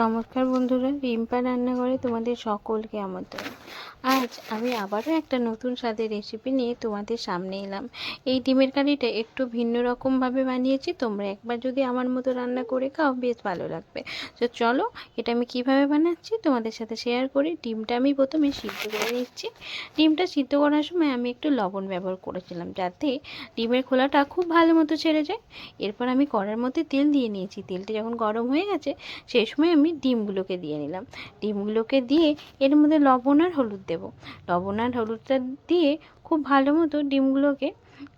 নমস্কার বন্ধুরা, রিম্পা রান্নাঘরে তোমাদের সকলকে আমন্ত্রণ। আজ আমি আবারও একটা নতুন স্বাদের রেসিপি নিয়ে তোমাদের সামনে এলাম। এই ডিমের কারিটা একটু ভিন্ন রকমভাবে বানিয়েছি, তোমরা একবার যদি আমার মতো রান্না করে খাও, বেশ ভালো লাগবে। তো চলো, এটা আমি কীভাবে বানাচ্ছি তোমাদের সাথে শেয়ার করি। ডিমটা আমি প্রথমে সিদ্ধ করে নিচ্ছি। ডিমটা সিদ্ধ করার সময় আমি একটু লবণ ব্যবহার করেছিলাম, যাতে ডিমের খোলাটা খুব ভালো মতো ছেড়ে যায়। এরপর আমি কড়ার মধ্যে তেল দিয়ে নিয়েছি। তেলটা যখন গরম হয়ে গেছে সেই সময় আমি ডিমগুলোকে দিয়ে নিলাম। ডিমগুলোকে দিয়ে এর মধ্যে লবণ আর হলুদ দেবো। লবণ আর হলুদটা দিয়ে খুব ভালো মতো ডিমগুলোকে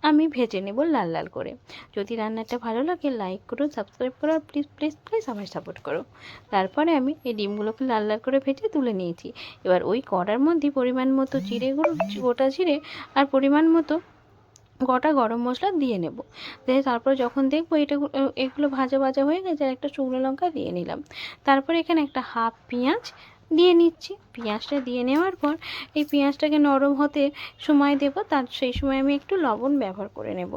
আমি ভেজে নেব লাল লাল করে। যদি রান্নাটা ভালো লাগে লাইক করো সাবস্ক্রাইব করো প্লিজ প্লিজ প্লিজ আমায় সাপোর্ট করো। তারপরে আমি এই ডিমগুলোকে লাল লাল করে ভেজে তুলে নিয়েছি। এবার ওই কড়ার মধ্যে পরিমাণ মতো জিরে গুঁড়ো, গোটা জিরে আর পরিমাণ মতো গোটা গরম মশলা দিয়ে নেব। দিয়ে তারপর যখন দেখব এটা এগুলো ভাজা ভাজা হয়ে গেছে, আর একটা শুকনো লঙ্কা দিয়ে নিলাম। তারপর এখানে একটা হাফ পেঁয়াজ দিয়ে নিচ্ছি। পেঁয়াজটা দিয়ে নেওয়ার পর এই পেঁয়াজটাকে নরম হতে সময় দেব। তার সেই সময় আমি একটু লবণ ব্যবহার করে নেব।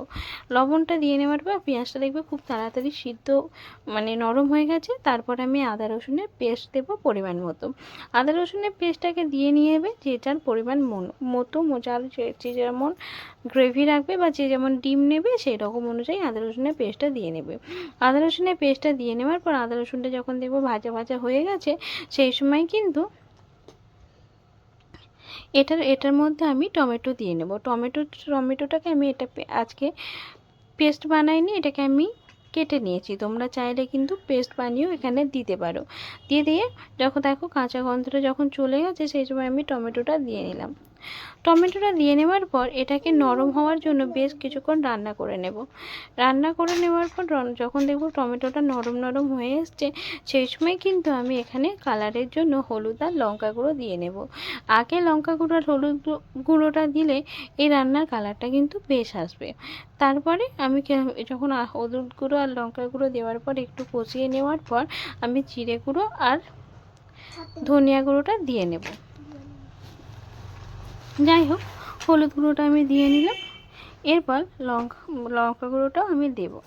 লবণটা দিয়ে নেওয়ার পর পেঁয়াজটা দেখবে খুব তাড়াতাড়ি সিদ্ধ মানে নরম হয়ে গেছে। তারপর আমি আদা রসুনের পেস্ট দেবো পরিমাণ মতো। আদা রসুনের পেস্টটাকে দিয়ে নিয়ে নেবে যে যার পরিমাণ মতো যার যে যেমন গ্রেভি রাখবে বা যে যেমন ডিম নেবে সেই রকম অনুযায়ী আদা রসুনের পেস্টটা দিয়ে নেবে। আদা রসুনের পেস্টটা দিয়ে নেওয়ার পর আদা রসুনটা যখন দেখব ভাজা ভাজা হয়ে গেছে, সেই সময় কিন্তু এটার এটার মধ্যে আমি টমেটো দিয়ে নেব। টমেটো, টমেটোটাকে আমি এটা আজকে পেস্ট বানাইনি, এটাকে আমি কেটে নিয়েছি। তোমরা চাইলে কিন্তু পেস্ট বানিয়েও এখানে দিতে পারো। দিয়ে দিয়ে যখন দেখো কাঁচা গন্ধটা যখন চলে গেছে, সেই সময় আমি টমেটোটা দিয়ে নিলাম। টমেটোটা দিয়ে নেওয়ার পর এটাকে নরম হওয়ার জন্য বেশ কিছুক্ষণ রান্না করে নেব। রান্না করে নেওয়ার পর যখন দেখব টমেটোটা নরম নরম হয়ে এসছে, সেই সময় কিন্তু আমি এখানে কালারের জন্য হলুদ আর লঙ্কা গুঁড়ো দিয়ে নেব। আগে লঙ্কা গুঁড়ো আর হলুদ গুঁড়োটা দিলে এই রান্নার কালারটা কিন্তু বেশ আসবে। তারপরে আমি যখন হলুদ গুঁড়ো আর লঙ্কা গুঁড়ো দেওয়ার পর একটু কষিয়ে নেওয়ার পর আমি জিরে গুঁড়ো আর ধনিয়া গুঁড়োটা দিয়ে নেব। যাই হোক হলুদ গুঁড়োটা আমি দিয়ে নিলাম। এরপর লঙ্কা লঙ্কা গুঁড়োটাও আমি দেবো।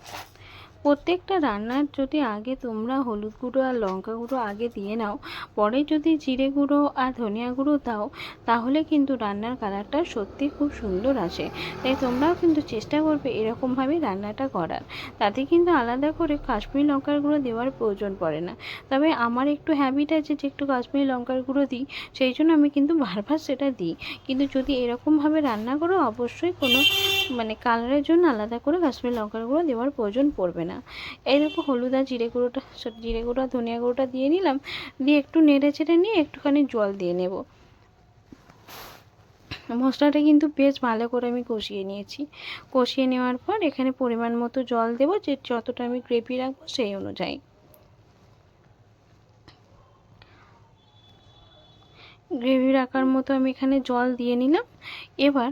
প্রত্যেকটা রান্নার যদি আগে তোমরা হলুদ গুঁড়ো আর লঙ্কা গুঁড়ো আগে দিয়ে নাও, পরে যদি জিরে গুঁড়ো আর ধনিয়া গুঁড়ো দাও, তাহলে কিন্তু রান্নার কালারটা সত্যি খুব সুন্দর আসে। তাই তোমরাও কিন্তু চেষ্টা করবে এরকমভাবে রান্নাটা করার। তাতে কিন্তু আলাদা করে কাশ্মীরি লঙ্কার গুঁড়ো দেওয়ার প্রয়োজন পড়ে না। তবে আমার একটু হ্যাবিট আছে যে একটু কাশ্মীরি লঙ্কার গুঁড়ো দিই, সেই জন্য আমি কিন্তু বারবার সেটা দিই। কিন্তু যদি এরকমভাবে রান্না করো, অবশ্যই কোনো কালারের জন্য আলাদা করে কাশ্মীরি লঙ্কার গুঁড়ো দেওয়ার প্রয়োজন পড়বে না। এই দেখো হলুদ আর জিরে গুঁড়োটা জিরে গুঁড়ো ধনিয়া গুঁড়োটা দিয়ে নিলাম। দিয়ে একটু নেড়ে চেড়ে নিয়ে একটুখানি জল দিয়ে নেব। মশলাটা কিন্তু বেশ ভালো করে আমি কষিয়ে নিয়েছি। কষিয়ে নেওয়ার পর এখানে পরিমাণ মতো জল দেবো যে যতটা আমি গ্রেভি রাখব সেই অনুযায়ী। গ্রেভি রাখার মতো আমি এখানে জল দিয়ে নিলাম। এবার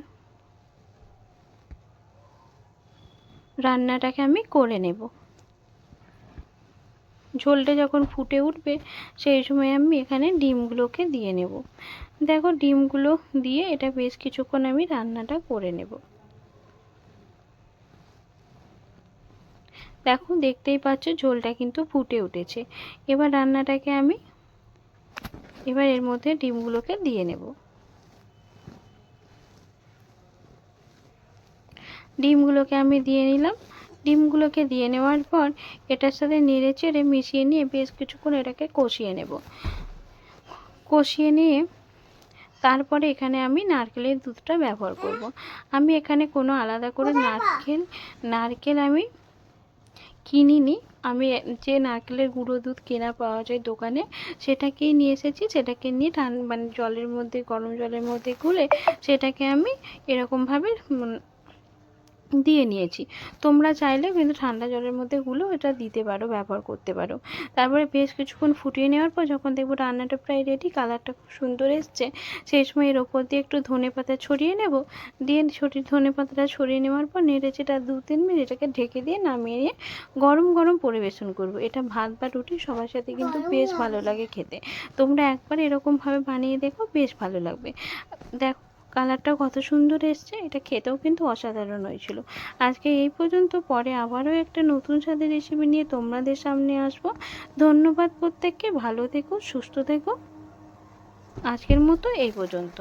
রান্নাটাকে আমি করে নেব। ঝোলটা যখন ফুটে উঠবে, সেই সময় আমি এখানে ডিমগুলোকে দিয়ে নেব। দেখো, ডিমগুলো দিয়ে এটা বেশ কিছুক্ষণ আমি রান্নাটা করে নেব। দেখো, দেখতেই পাচ্ছ ঝোলটা কিন্তু ফুটে উঠেছে। এবার রান্নাটাকে আমি, এবার এর মধ্যে ডিমগুলোকে দিয়ে নেব। ডিমগুলোকে আমি দিয়ে নিলাম। ডিমগুলোকে দিয়ে নেওয়ার পর এটার সাথে নেড়ে চেড়ে মিশিয়ে নিয়ে বেশ কিছুক্ষণ এটাকে কষিয়ে নেব। কষিয়ে নিয়ে তারপরে এখানে আমি নারকেলের দুধটা ব্যবহার করব। আমি এখানে কোনো আলাদা করে নারকেল নারকেল আমি কিনিনি। আমি যে নারকেলের গুঁড়ো দুধ কেনা পাওয়া যায় দোকানে সেটাকেই নিয়ে এসেছি। সেটাকে নিয়ে ঠান মানে জলের মধ্যে গরম জলের মধ্যে গুলে সেটাকে আমি এরকমভাবে দিয়ে নিয়েছি। তোমরা চাইলে কিন্তু ঠান্ডা জলের মধ্যে গুলো এটা দিতে পারো ব্যবহার করতে পারো। তারপরে বেশ কিছুক্ষণ ফুটিয়ে নেওয়ার পর যখন দেখব রান্নাটা প্রায় রেডি কালারটা খুব সুন্দর এসছে সেই সময় এর ওপর দিয়ে একটু ধনে পাতা ছড়িয়ে নেব। দিয়ে ছড়িয়ে ধনে পাতাটা ছড়িয়ে নেওয়ার পর নেড়ে চেটা দু তিন মিনিট এটাকে ঢেকে দিয়ে নামিয়ে নিয়ে গরম গরম পরিবেশন করব। এটা ভাত বা রুটি সবার সাথে কিন্তু বেশ ভালো লাগে খেতে। তোমরা একবার এরকমভাবে বানিয়ে দেখো বেশ ভালো লাগবে। দেখো কালারটাও কত সুন্দর এসছে, এটা খেতেও কিন্তু অসাধারণ হয়েছিল। আজকে এই পর্যন্ত, পরে আবারও একটা নতুন স্বাদের রেসিপি নিয়ে তোমাদের সামনে আসব। ধন্যবাদ প্রত্যেককে, ভালো থেকো, সুস্থ থেকো। আজকের মতো এই পর্যন্ত।